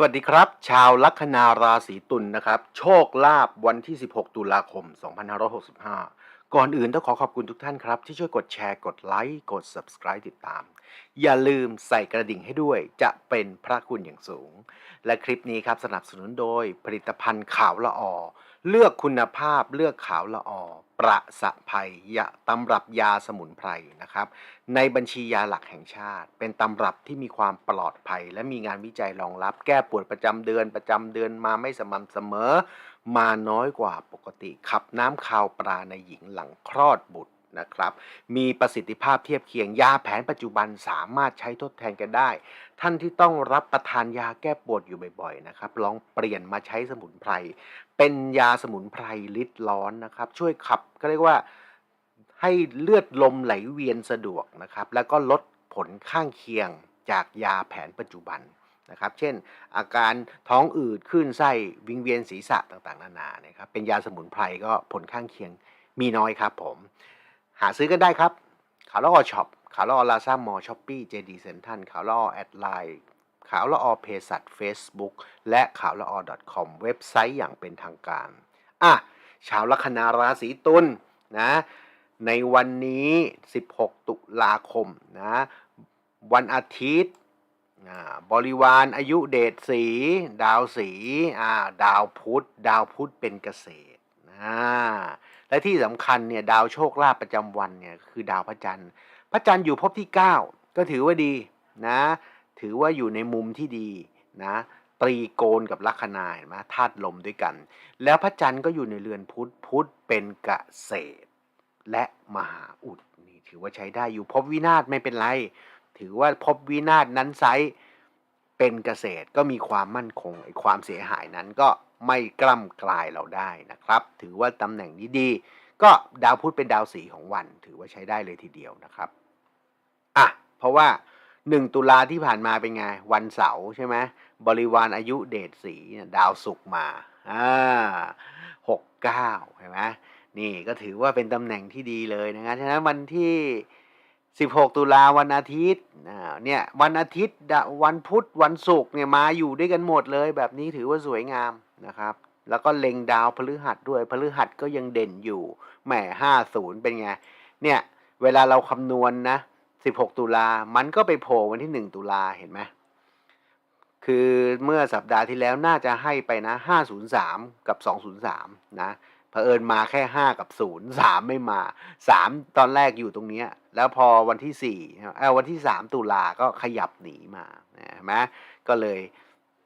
สวัสดีครับ ชาวลัคนาราศีตุลนะครับ โชคลาภวันที่ 16 ตุลาคม 2565 ก่อนอื่นต้องขอขอบคุณทุกท่านครับ ที่ช่วยกดแชร์กดไลค์กด Subscribe ติดตาม อย่าลืมใส่กระดิ่งให้ด้วยจะเป็นพระคุณอย่างสูง และคลิปนี้ครับสนับสนุนโดยผลิตภัณฑ์ขาวละออ เลือกคุณภาพเลือกขาวละออประสะภัยยะตำรับยาสมุนไพรนะครับ ในบัญชียาหลักแห่งชาติ เป็นตำรับที่มีความปลอดภัย และมีงานวิจัยรองรับ แก้ปวดประจำเดือนประจำเดือนมาไม่สม่ำเสมอ มาน้อยกว่าปกติ ขับน้ำคาวปลาในหญิงหลังคลอดบุตรนะครับ มีประสิทธิภาพเทียบเคียงยาแผนปัจจุบันสามารถใช้ทดแทนกันได้ ท่านที่ต้องรับประทานยาแก้ปวดอยู่บ่อยๆนะครับ ลองเปลี่ยนมาใช้สมุนไพร เป็นยาสมุนไพรลิดร้อนนะครับ ช่วยขับก็เรียกว่าให้เลือดลมไหลเวียนสะดวกนะครับ แล้วก็ลดผลข้างเคียงจากยาแผนปัจจุบันนะครับ เช่น อาการท้องอืดคลื่นไส้วิงเวียนศีรษะต่างๆ นานานะครับ เป็นยาสมุนไพรก็ผลข้างเคียงมีน้อยครับผม หาซื้อกันได้ครับขาละอช็อปขาละอลาซ่ามอช้อปปี้เจดีเซนทันขาละออแอดไลน์ ขาวละออเพสัต Facebook และขาวละออ .com เว็บไซต์อย่างเป็นทางการ อะ ชาวลัคนาราศีตุลนะในวันนี้ 16 ตุลาคมนะวันอาทิตย์อ่าบริวารอายุเดชสี ดาวสีอ่าดาวพุธดาวพุธเป็นเกษตรอ่าและที่สำคัญเนี่ยดาวโชคลาภประจำวันเนี่ยคือดาวพระจันทร์ พระจันทร์อยู่ภพที่ 9 ก็ถือว่าดีนะ ถือว่าอยู่ในมุมที่ดีนะตรีโกณกับลัคนาเห็นไหมธาตุลมด้วยกัน แล้วพระจันทร์ก็อยู่ในเรือนพุธพุธเป็นเกษตร และมหาอุดนี่ถือว่าใช้ได้อยู่ภพวินาศไม่เป็นไร ถือว่าภพวินาศนั้นไซเป็นเกษตรก็มีความมั่นคงไอ้ความเสียหายนั้นก็ไม่กล้ำกลายเราได้นะครับ ถือว่าตำแหน่งนี้ดี ก็ดาวพุธเป็นดาวสีของวัน ถือว่าใช้ได้เลยทีเดียวนะครับอะเพราะว่า 1ตุลาที่ผ่านมาเป็นไง วันเสาร์ใช่ไหมบริวารอายุเดชสีดาวศุกร์มาอ่าหกเก้าเห็นไหมนี่ก็ถือว่าเป็นตำแหน่งที่ดีเลยนะครับฉะนั้นวันที่ 16 ตุลาวันอาทิตย์เนี่ยวันอาทิตย์วันพุธวันศุกร์เนี่ยมาอยู่ด้วยกันหมดเลย แบบนี้ถือว่าสวยงามนะครับ แล้วก็เล็งดาวพฤหัสด้วยพฤหัสก็ยังเด่นอยู่แหมห้าศูนย์เป็นไงเนี่ยเวลาเราคำนวณนะ 16 ตุลา มันก็ไปโผล่วันที่ 1 ตุลาเห็นไหมคือเมื่อสัปดาห์ที่แล้วน่าจะให้ไปนะ 503 กับ 203 นะเผอิญมาแค่ 5 กับ 0 3 ไม่มา 3 ตอนแรกอยู่ตรงนี้ แล้วพอวันที่4เออวันที่ 3 ตุลาก็ขยับหนีมาเห็นไหมก็เลย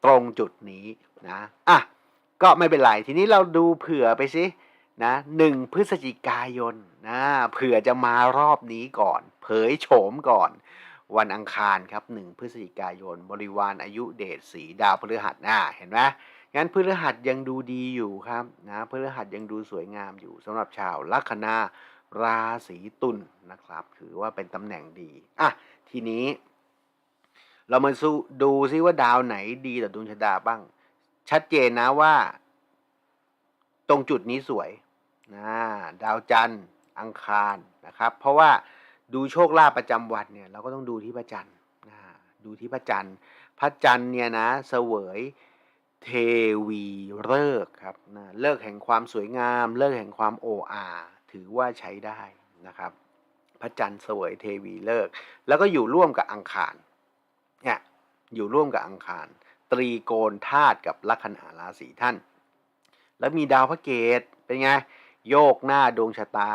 ตรงจุดนี้นะอะก็ไม่เป็นไร ทีนี้เราดูเผื่อไปสิ นะหนึ่งพฤศจิกายนนะเผื่อจะมารอบนี้ก่อน เผยโฉมก่อน วันอังคารครับหนึ่งพฤศจิกายน บริวารอายุเดชสีดาวพฤหัสน่าเห็นไหมงั้นพฤหัสยังดูดีอยู่ครับนะพฤหัสยังดูสวยงามอยู่สำหรับชาวลัคนาราศีตุลนนะครับ ถือว่าเป็นตำแหน่งดีอะทีนี้เรามาสู้ดูซิว่าดาวไหนดีต่อดวงชะตาบ้าง ชัดเจนนะว่า รงจุดนี้สวยนะดาวจันทร์อังคารนะครับ เพราะว่าดูโชคลาภประจำวันเนี่ยเราก็ต้องดูที่พระจันทร์นะดูที่พระจันทร์พระจันทร์เนี่ยนะเสวยเทวีเลิกครับนะเลิกแห่งความสวยงาม เลิกแห่งความโอ้อาถือว่าใช้ได้นะครับ พระจันทร์เสวยเทวีเลิก แล้วก็อยู่ร่วมกับอังคารเนี่ยอยู่ร่วมกับอังคาร ตรีโกณธาตุกับลัคนาราศีท่าน แล้วมีดาวพระเกตเป็นไง โยกหน้าดวงชะตา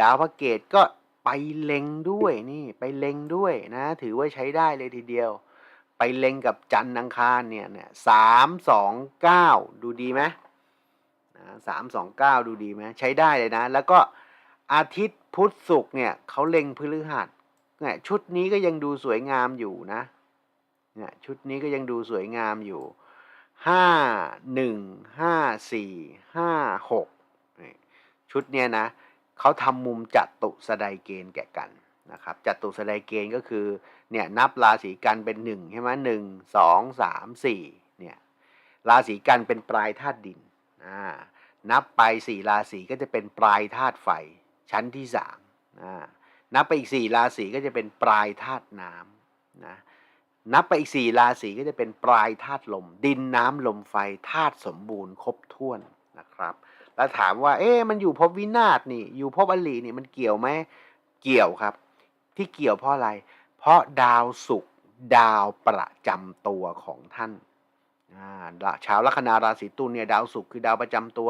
ดาวพระเกตก็ไปเล็งด้วยนี่ไปเล็งด้วยนะ ถือว่าใช้ได้เลยทีเดียว ไปเล็งกับจันทร์อังคารเนี่ยเนี่ยสามสองเก้าดูดีไหมสามสองเก้าดูดีไหมใช้ได้เลยนะ แล้วก็อาทิตย์พุธศุกร์เนี่ยเขาเล็งพฤหัสเนี่ยชุดนี้ก็ยังดูสวยงามอยู่นะเนี่ยชุดนี้ก็ยังดูสวยงามอยู่ ห้าหนึ่งห้าสี่ห้าหกชุดเนี้ยนะเขาทำมุมจัตุสไดเกณฑ์แก่กันนะครับจัตุสไดเกณฑ์ก็คือเนี่ยนับราศีกันเป็นหนึ่งใช่ไหมหนึ่งสองสามสี่เนี่ยราศีกันเป็นปลายธาตุดินอ่านับไปสี่ราศีก็จะเป็นปลายธาตุไฟชั้นที่สามอ่านับไปอีกสี่ราศีก็จะเป็นปลายธาตุน้ำนะ นับไปอีกสี่ราศีก็จะเป็นปลายธาตุลม ดินน้ำลมไฟธาตุสมบูรณ์ครบถ้วนนะครับ แล้วถามว่า เอ๊ะมันอยู่ภพวินาศนี่ อยู่ภพอลีนี่มันเกี่ยวไหมเกี่ยวครับ ที่เกี่ยวเพราะอะไร เพราะดาวศุกร์ดาวประจำตัวของท่านชาวลัคนาราศีตุลเนี่ยดาวศุกร์คือดาวประจำตัว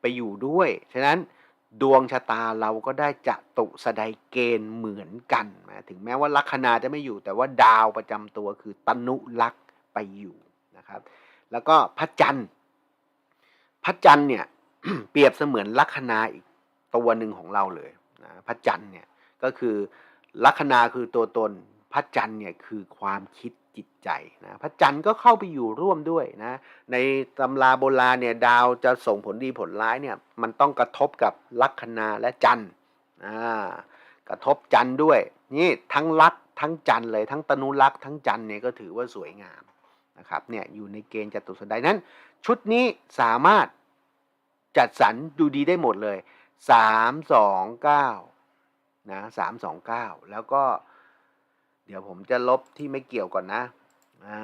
ไปอยู่ด้วย ฉะนั้น ดวงชะตาเราก็ได้จะตุสดายเกณฑ์เหมือนกันนะถึงแม้ว่าลัคนาจะไม่อยู่ แต่ว่าดาวประจำตัวคือตนุลักษ์ไปอยู่นะครับ แล้วก็พระจันทร์พระจันทร์เนี่ยเปรียบเสมือนลัคนาอีกตัวหนึ่งของเราเลยนะพระจันทร์เนี่ยก็คือลัคนาคือตัวตนพระจันทร์เนี่ยคือความคิด จิตใจนะพระจันทร์ก็เข้าไปอยู่ร่วมด้วยนะในตำราโบราณเนี่ยดาวจะส่งผลดีผลร้ายเนี่ยมันต้องกระทบกับลัคนาและจันทร์กระทบจันทร์ด้วยนี่ทั้งลักษณ์ทั้งจันทร์เลยทั้งตนุลักษ์ทั้งจันทร์เนี่ยก็ถือว่าสวยงามนะครับเนี่ยอยู่ในเกณฑ์จตุสดายนั้น ชุดนี้สามารถจัดสรรดูดีได้หมดเลยสามสองเก้านะสามสองเก้าแล้วก็ เดี๋ยวผมจะลบที่ไม่เกี่ยวก่อนนะ อ่า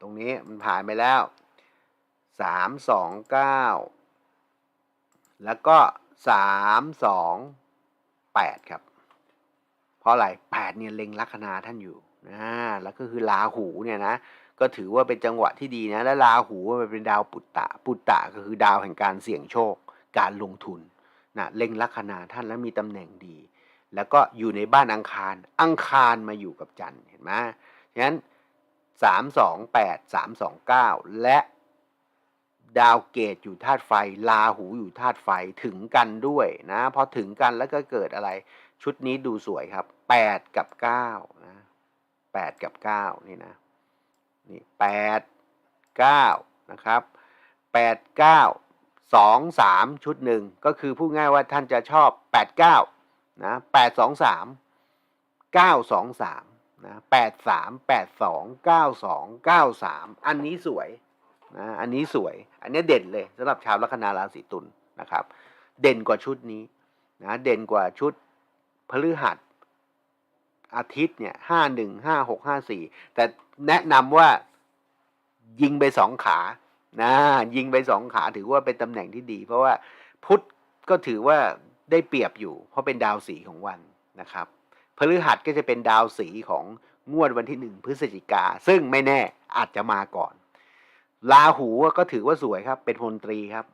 ตรงนี้มันผ่านไปแล้วสามสองเก้าแล้วก็สามสองแปดครับ เพราะอะไรแปดเนี่ยเล็งลัคนาท่านอยู่นะแล้วก็คือลาหูเนี่ยนะ ก็ถือว่าเป็นจังหวะที่ดีนะ และราหูมันเป็นดาวปุตตะ ปุตตะก็คือดาวแห่งการเสี่ยงโชค การลงทุนนะเล็งลัคนาท่านแล้วมีตำแหน่งดี แล้วก็อยู่ในบ้านอังคาร อังคารมาอยู่กับจันทร์เห็นไหมฉะนั้นสามสองแปดสามสองเก้าและดาวเกตอยู่ธาตุไฟลาหูอยู่ธาตุไฟถึงกันด้วยนะพอถึงกันแล้วก็เกิดอะไร ชุดนี้ดูสวยครับแปดกับเก้านะแปดกับเก้านี่นะนี่แปดเก้านะครับแปดเก้าสองสามชุดหนึ่งก็คือพูดง่ายว่าท่านจะชอบแปดเก้า นะแปดสองสามเก้าสองสามนะแปดสามแปดสองเก้าสองเก้าสามอันนี้สวยนะอันนี้สวย อันนี้เด่นเลยสำหรับชาวลัคนาราศีตุลนะครับ เด่นกว่าชุดนี้นะเด่นกว่าชุดพฤหัสอาทิตย์เนี่ยห้าหนึ่งห้าหกห้าสี่แต่แนะนำว่ายิงไปสองขานะยิงไปสองขาถือว่าเป็นตำแหน่งที่ดี เพราะว่าพุธก็ถือว่า ได้เปรียบอยู่ เพราะเป็นดาวสีของวันนะครับพฤหัสก็จะเป็นดาวสีของงวดวันที่หนึ่งพฤศจิกา ซึ่งไม่แน่อาจจะมาก่อน ลาหูก็ถือว่าสวยครับ เป็นมนตรีครับ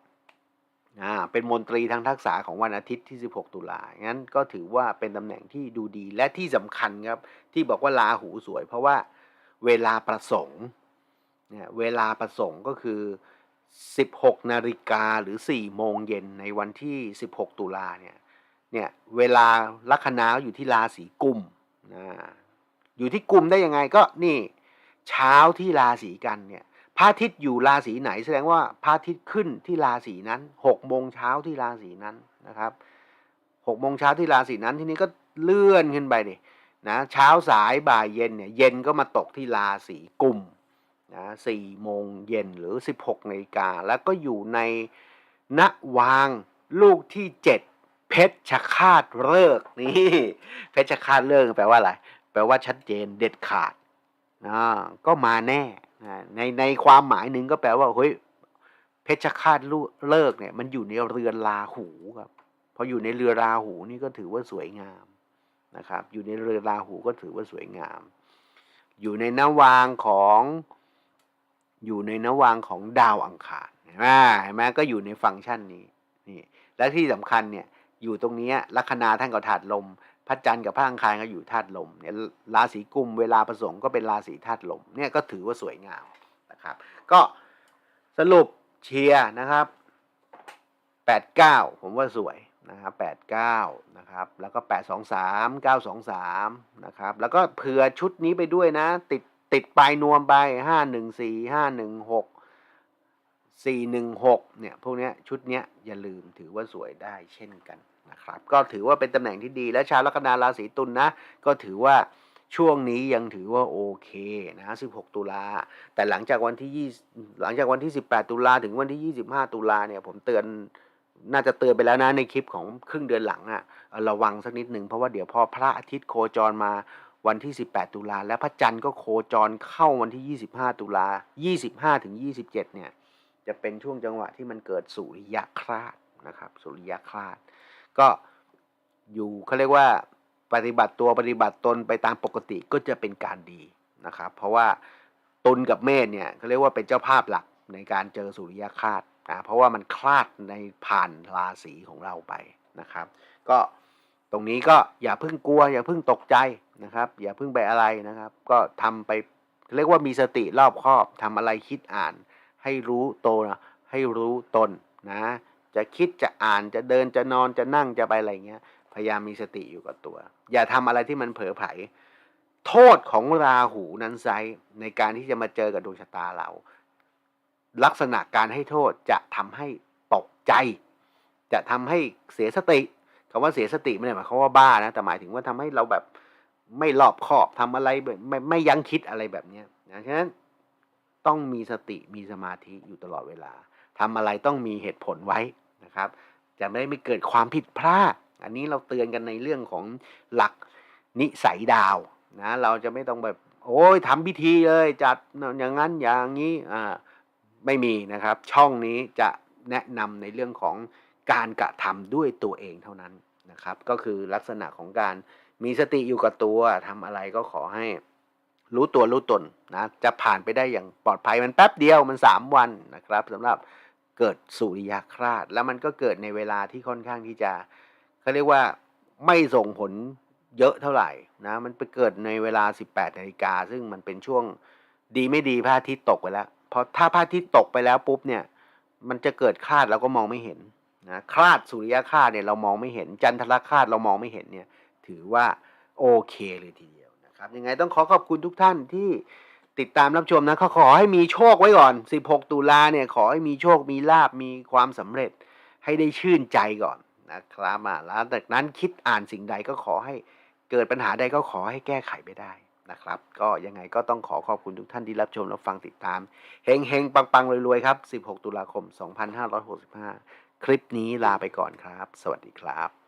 อ่าเป็นมนตรีทางทักษะของวันอาทิตย์ที่ 16 ตุลางั้นก็ถือว่าเป็นตำแหน่งที่ดูดีและที่สำคัญครับ ที่บอกว่าลาหูสวย เพราะว่าเวลาประสงค์เนี่ยเวลาประสงค์ก็คือ 16 นาฬิกาหรือ 4 โมงเย็นในวันที่ 16 ตุลาเนี่ย เนี่ย เวลาลัคนาอยู่ที่ราศีกุมนะอยู่ที่กุมได้ยังไงก็นี่ เช้าที่ราศีกันเนี่ยพระอาทิตย์อยู่ราศีไหน แสดงว่าพระอาทิตย์ขึ้นที่ราศีนั้น6โมงเช้าที่ราศีนั้นนะครับ6โมงเช้าที่ราศีนั้นทีนี้ก็เลื่อนขึ้นไปดินะเช้าสายบ่ายเย็นเนี่ยเย็นก็มาตกที่ราศีกุม นะสี่โมงเย็นหรือ 16นาฬิกา แล้วก็อยู่ในณวางลูกที่ 7 เพชรคาตเลิกนี่ เพชรคาตเลิกแปลว่าอะไร แปลว่าชัดเจนเด็ดขาดนะก็มาแน่ในในความหมายหนึ่งก็แปลว่าเฮ้ยเพชฌฆาตเลิกเนี่ย มันอยู่ในเรือนราหูครับพออยู่ในเรือราหูนี่ก็ถือว่าสวยงามนะครับ อยู่ในเรือราหูก็ถือว่าสวยงาม อยู่ในนวางของ อยู่ในนวางของดาวอังคารเห็นไหมเห็นไหมก็อยู่ในฟังก์ชันนี้นี่และที่สำคัญเนี่ยอยู่ตรงนี้ลัคนาท่านก็ถาดลมพระจันทร์กับพระอังคารก็อยู่ธาตุลมเนี่ยราศีกุมเวลาผสมก็เป็นราศีธาตุลมเนี่ยก็ถือว่าสวยงามนะครับ ก็สรุปเชียร์นะครับแปดเก้าผมว่าสวยนะครับแปดเก้านะครับ แล้วก็แปดสองสามเก้าสองสามนะครับ แล้วก็เผื่อชุดนี้ไปด้วยนะ ติด ติดปลายนวมไปห้าหนึ่งสี่ห้าหนึ่งหกสี่หนึ่งหกเนี่ยพวกนี้ชุดเนี้ยอย่าลืมถือว่าสวยได้เช่นกันนะครับ ก็ถือว่าเป็นตำแหน่งที่ดีและชาวลัคนาราศีตุลนนะ ก็ถือว่าช่วงนี้ยังถือว่าโอเคนะ 16 ตุลา แต่หลังจากวันที่20หลังจากวันที่ 18 ตุลาถึงวันที่ 25 ตุลาเนี่ยผมเตือนน่าจะเตือนไปแล้วนะในคลิปของครึ่งเดือนหลังอะระวังสักนิดหนึ่งเพราะว่าเดี๋ยวพอพระอาทิตย์โคจรมา วันที่ 18 ตุลาและพระจันทร์ก็โคจรเข้าวันที่ 25 ตุลา25ถึง27 เนี่ย จะเป็นช่วงจังหวะที่มันเกิดสุริยคราสนะครับ สุริยคราสก็อยู่เขาเรียกว่าปฏิบัติตัวปฏิบัติตนไปตามปกติก็จะเป็นการดีนะครับ เพราะว่าตุลกับเมษเนี่ยเขาเรียกว่าเป็นเจ้าภาพหลักในการเจอสุริยคราสนะเพราะว่ามันคลาดในผ่านราศีของเราไปนะครับ ก็ตรงนี้ก็อย่าเพิ่งกลัว อย่าเพิ่งตกใจ นะครับ อย่าเพิ่งไปอะไรนะครับ ก็ทำไปเรียกว่ามีสติรอบคอบทำอะไรคิดอ่าน ให้รู้โตนะให้รู้ตนนะ จะคิดจะอ่านจะเดินจะนอนจะนั่งจะไปอะไรเงี้ยพยายามมีสติอยู่กับตัว อย่าทำอะไรที่มันเผลอไผลโทษของราหูนั้นไซในการที่จะมาเจอกับดวงชะตาเรา ลักษณะการให้โทษจะทำให้ตกใจ จะทำให้เสียสติคำว่าเสียสติไม่ได้หมายความว่าบ้านะแต่หมายถึงว่าทำให้เราแบบ ไม่รอบคอบทำอะไรไม่ไม่ยั้งคิดอะไรแบบเนี้ยนะฉะนั้นต้องมีสติมีสมาธิอยู่ตลอดเวลาทำอะไรต้องมีเหตุผลไว้นะครับ จะไม่ไม่เกิดความผิดพลาด อันนี้เราเตือนกันในเรื่องของหลักนิสัยดาวนะเราจะไม่ต้องแบบ โอ้ยทำพิธีเลย จัดอย่างนั้นอย่างนี้อ่าไม่มีนะครับ ช่องนี้จะแนะนำในเรื่องของการกระทำด้วยตัวเองเท่านั้นนะครับ ก็คือลักษณะของการ มีสติอยู่กับตัวทำอะไรก็ขอให้ รู้ตัวรู้ตนนะจะผ่านไปได้อย่างปลอดภัยมันแป๊บเดียวมันสามวันนะครับสำหรับเกิดสุริยคราสแล้วมันก็เกิดในเวลาที่ค่อนข้างที่จะเขาเรียกว่าไม่ส่งผลเยอะเท่าไหร่นะมันไปเกิดในเวลา 18นาฬิกาซึ่งมันเป็นช่วงดีไม่ดีพระอาทิตย์ตกไปแล้วพอถ้าพระอาทิตย์ตกไปแล้วปุ๊บเนี่ยมันจะเกิดคลาดเราก็มองไม่เห็นนะคลาดสุริยคราสเนี่ยเรามองไม่เห็น จันทรคราสเรามองไม่เห็นเนี่ย ถือว่าโอเคเลยทีเดียวนะครับ ยังไงต้องขอขอบคุณทุกท่านที่ติดตามรับชมนะขาขอให้มีโชคไว้ก่อน 16 ตุลาเนี่ยขอให้มีโชค มีลาบ มีความสำเร็จให้ได้ชื่นใจก่อนนะครับอะแล้วจากนั้นคิดอ่านสิ่งใดก็ขอให้เกิดปัญหาใดก็ขอให้แก้ไขไปได้นะครับ ก็ยังไงก็ต้องขอขอบคุณทุกท่านที่รับชมและฟังติดตาม เฮงเฮงปังปังๆรวยๆครับ 16 ตุลาคม 2565 คลิปนี้ลาไปก่อนครับ สวัสดีครับ